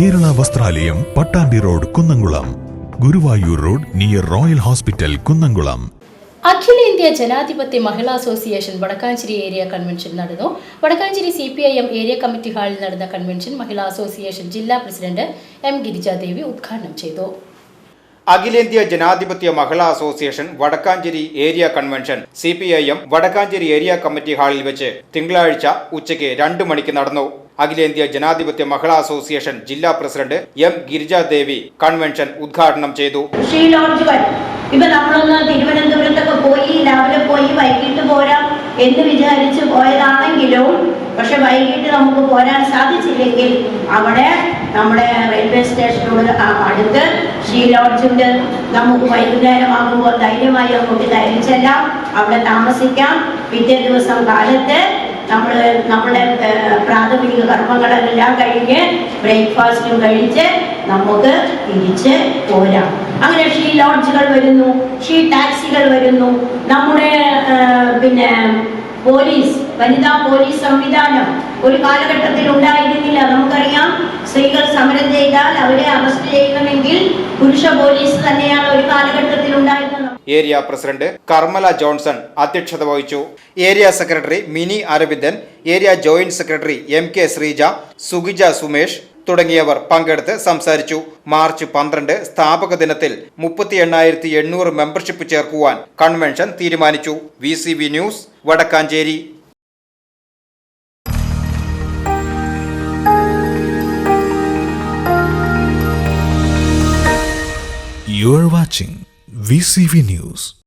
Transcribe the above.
ദേവാലയം Pattambi road Kunnamkulam. Guruvayur road near royal hospital Kunnamkulam. അഖിലേന്ത്യാ ജനാധിപത്യ മഹിളാ അസോസിയേഷൻ വടക്കാഞ്ചേരി ഏരിയ കൺവെൻഷൻ നടന്നു. Vadakkanchery C P I M area committee ഹാളിൽ നടന്ന കൺവെൻഷൻ മഹിളാ അസോസിയേഷൻ ജില്ലാ പ്രസിഡന്റ് എം ഗിരിജാദേവി ഉദ്ഘാടനം ചെയ്തു. അഖിലേന്ത്യാ ജനാധിപത്യ മഹിളാ association Vadakkanchery area convention C P I M Vadakkanchery area committee ഹാളിൽ വെച്ച് തിങ്കളാഴ്ച ഉച്ചയ്ക്ക് രണ്ടു മണിക്ക് നടന്നു. അഖിലേന്ത്യാ ജനാധിപത്യ മഹിളാ അസോസിയേഷൻ ജില്ലാ പ്രസിഡന്റ് എം ഗിരിജാദേവി കൺവെൻഷൻ ഉദ്ഘാടനം ചെയ്തു. ഇപ്പൊ നമ്മളൊന്ന് തിരുവനന്തപുരത്തൊക്കെ പോയി രാവിലെ പോയി വൈകിട്ട് പോരാം എന്ന് വിചാരിച്ച് പോയതാണെങ്കിലും പക്ഷെ വൈകിട്ട് നമുക്ക് പോരാൻ സാധിച്ചില്ലെങ്കിൽ അവിടെ നമ്മുടെ റെയിൽവേ സ്റ്റേഷനോട് അടുത്ത് ഷീ ലോഡ്ജുണ്ട് നമുക്ക് വൈകുന്നേരമാകുമ്പോൾ ധൈര്യമായി അങ്ങോട്ട് ധരിച്ചെല്ലാം ചെല്ലാം അവിടെ താമസിക്കാം. പിറ്റേ ദിവസം കാലത്ത് നമ്മൾ നമ്മുടെ പ്രാഥമിക കർമ്മങ്ങളെല്ലാം കഴിഞ്ഞ് ബ്രേക്ക്ഫാസ്റ്റും കഴിച്ച് നമുക്ക് തിരിച്ച് പോരാം. അങ്ങനെ ഷീ ലോഡ്ജുകൾ വരുന്നു ഷീ ടാക്സികൾ വരുന്നു. നമ്മുടെ പിന്നെ പോലീസ് വനിതാ പോലീസ് സംവിധാനം ഒരു കാലഘട്ടത്തിൽ ഉണ്ടായിരുന്നില്ല. നമുക്കറിയാം സ്ത്രീകൾ സമരം ചെയ്താൽ അവരെ അറസ്റ്റ് ചെയ്യണമെങ്കിൽ പുരുഷ പോലീസ് തന്നെയാണ് ഒരു കാലഘട്ടത്തിൽ ഉണ്ടായിരുന്നത്. ഏരിയ പ്രസിഡന്റ് കർമ്മല ജോൺസൺ അധ്യക്ഷത വഹിച്ചു. Area secretary Mini Aravindan area joint secretary M K Sreeja സുഗിജ Sumesh തുടങ്ങിയവർ പങ്കെടുത്ത് സംസാരിച്ചു. മാർച്ച് പന്ത്രണ്ട് സ്ഥാപക ദിനത്തിൽ മുപ്പത്തി എണ്ണായിരത്തി എണ്ണൂറ് മെമ്പർഷിപ്പ് ചേർക്കുവാൻ കൺവെൻഷൻ തീരുമാനിച്ചു. V C V news Vadakkanchery. You're watching VCV News.